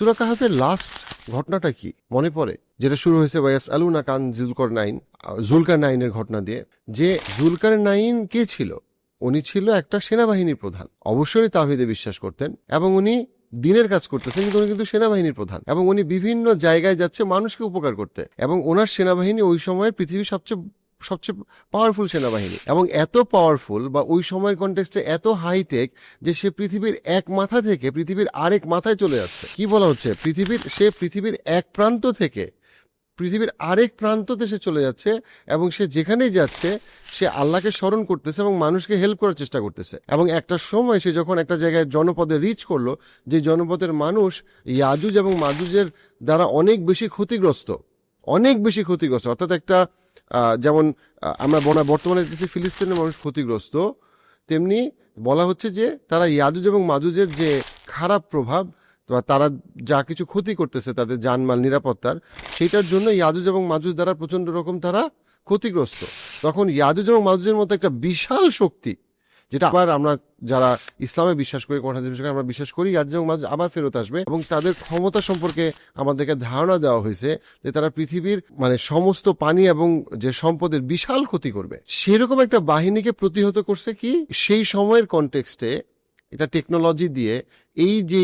সুরা কাহাফের লাস্ট ঘটনাটা কি? মনে পড়ে? যেটা শুরু হয়েছে ওয়াইয়াস আলুনা কান জুলকর নাইন জুলকার নাইনের ঘটনা দিয়ে। যে জুলকার নাইন কে ছিল? উনি ছিল একটা সেনাবাহিনীর প্রধান। অবশ্যই তাহিদে বিশ্বাস করতেন এবং উনি দিনের কাজ করতেছেন, কিন্তু উনি কিন্তু সেনাবাহিনীর প্রধান। এবং উনি বিভিন্ন জায়গায় যাচ্ছে মানুষকে উপকার করতে। এবং ওনার সেনাবাহিনী ওই সময় পৃথিবীর সবচেয়ে সবচেয়ে পাওয়ারফুল সেনাবাহিনী। এবং এত পাওয়ারফুল বা ওই সময়ের কন্টেক্সটে এত হাইটেক যে সে পৃথিবীর এক মাথা থেকে পৃথিবীর আরেক মাথায় চলে যাচ্ছে। কি বলা হচ্ছে? পৃথিবীর, সে পৃথিবীর এক প্রান্ত থেকে পৃথিবীর আরেক প্রান্ততে সে চলে যাচ্ছে এবং সে যেখানেই যাচ্ছে, সে আল্লাহকে স্মরণ করতেছে এবং মানুষকে হেল্প করার চেষ্টা করতেছে। এবং একটা সময় সে যখন একটা জায়গায় জনপদে রিচ করল, যে জনপদের মানুষ ইয়াজুজ এবং মাজুজের দ্বারা অনেক বেশি ক্ষতিগ্রস্ত। অনেক বেশি ক্ষতিগ্রস্ত। অর্থাৎ একটা যেমন আমরা বনা- বর্তমানে দেখতেছি ফিলিস্তিনের মানুষ ক্ষতিগ্রস্ত, তেমনি বলা হচ্ছে যে তারা ইয়াজুজ এবং মাজুজের যে খারাপ প্রভাব বা তারা যা কিছু ক্ষতি করতেছে তাদের জানমাল নিরাপত্তার সেটার জন্য ইয়াজুজ এবং মাজুজ দ্বারা প্রচণ্ড রকম তারা ক্ষতিগ্রস্ত। তখন ইয়াজুজ এবং মাজুজের মতো একটা বিশাল শক্তি যেটা আবার আমরা যারা ইসলামে বিশ্বাস করি, কোরআন হাদিসে আমরা বিশ্বাস করি এবং আবার ফেরত আসবে এবং তাদের ক্ষমতা সম্পর্কে আমাদেরকে ধারণা দেওয়া হয়েছে যে তারা পৃথিবীর মানে সমস্ত পানি এবং যে সম্পদের বিশাল ক্ষতি করবে। সেরকম একটা বাহিনীকে প্রতিহত করছে কি? সেই সময়ের কনটেক্সটে এটা টেকনোলজি দিয়ে এই যে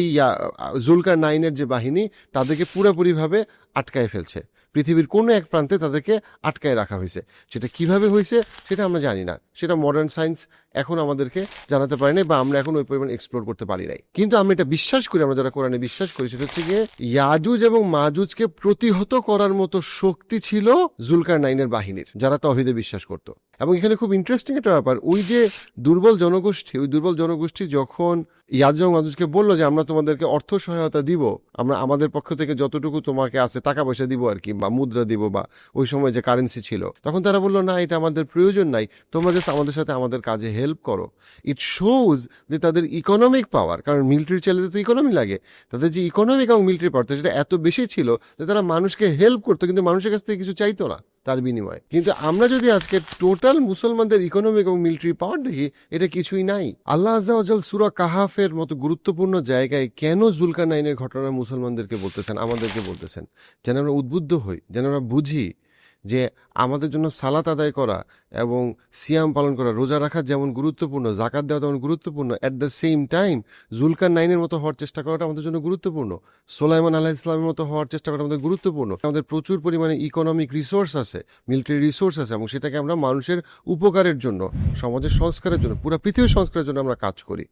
জুলকার নাইনের যে বাহিনী, তাদেরকে পুরোপুরিভাবে আটকায় ফেলছে। পৃথিবীর কোনো এক প্রান্তে তাদেরকে আটকায় রাখা হয়েছে। সেটা কীভাবে হয়েছে, সেটা আমরা জানি না। সেটা মডার্ন সায়েন্স এখন আমাদেরকে জানাতে পারেনি বা আমরা এখন ওই পরিমাণ এক্সপ্লোর করতে পারি নাই। কিন্তু আমরা এটা বিশ্বাস করি, আমরা যারা কোরআনে বিশ্বাস করি, সেটা হচ্ছে গিয়ে ইয়াজুজ এবং মাজুজকে প্রতিহত করার মতো শক্তি ছিল জুলকার নাইনের বাহিনীর, যারা তহিদে বিশ্বাস করত। এবং এখানে খুব ইন্টারেস্টিং একটা ব্যাপার, ওই যে দুর্বল জনগোষ্ঠী, ওই দুর্বল জনগোষ্ঠী যখন ইয়াজ মাজুজকে বলল যে আমরা তোমাদেরকে অর্থ সহায়তা দিব, আমরা আমাদের পক্ষ থেকে যতটুকু তোমাকে আছে টাকা পয়সা দিব আর কি, বা মুদ্রা দিব, বা ওই সময় যে কারেন্সি ছিল, তখন তারা বলল, না, এটা আমাদের প্রয়োজন নাই, তোমরা জাস্ট আমাদের সাথে আমাদের কাজে হেল্প করো। ইট শোজ যে তাদের ইকোনমিক পাওয়ার কারণ মিলিটারি চালাতে তো ইকোনমি লাগে। তাদের যে ইকোনমিক এবং মিলিটারি পাওয়ার সেটা এত বেশি ছিল যে তারা মানুষকে হেল্প করতো, কিন্তু মানুষের কাছ থেকে কিছু চাইতো না তার বিনিময়ে। কিন্তু আমরা যদি আজকে টোটাল মুসলমানদের ইকোনমিক এবং মিলিটারি পাওয়ার দেখি, এটা কিছুই নাই। আল্লাহ আজাল সুরা কাহাফের মতো গুরুত্বপূর্ণ জায়গায় কেন জুলকার নাইনের ঘটনা মুসলমানদেরকে বলতেছেন, আমাদেরকে বলতেছেন? যেন আমরা উদ্বুদ্ধ হই, যেন আমরা বুঝি যে আমাদের জন্য সালাত আদায় করা এবং সিয়াম পালন করা, রোজা রাখা যেমন গুরুত্বপূর্ণ, জাকাত দেওয়া তেমন গুরুত্বপূর্ণ অ্যাট দ্য সেম টাইম জুলকার নাইনের মতো হওয়ার চেষ্টা করাটা আমাদের জন্য গুরুত্বপূর্ণ, সোলাইমান আল্লাহ ইসলামের মতো হওয়ার চেষ্টা করা আমাদের গুরুত্বপূর্ণ। আমাদের প্রচুর পরিমাণে ইকোনমিক রিসোর্স আছে মিলিটারি রিসোর্স আছে এবং সেটাকে আমরা মানুষের উপকারের জন্য, সমাজের সংস্কারের জন্য, পুরো পৃথিবীর সংস্কারের জন্য আমরা কাজ করি।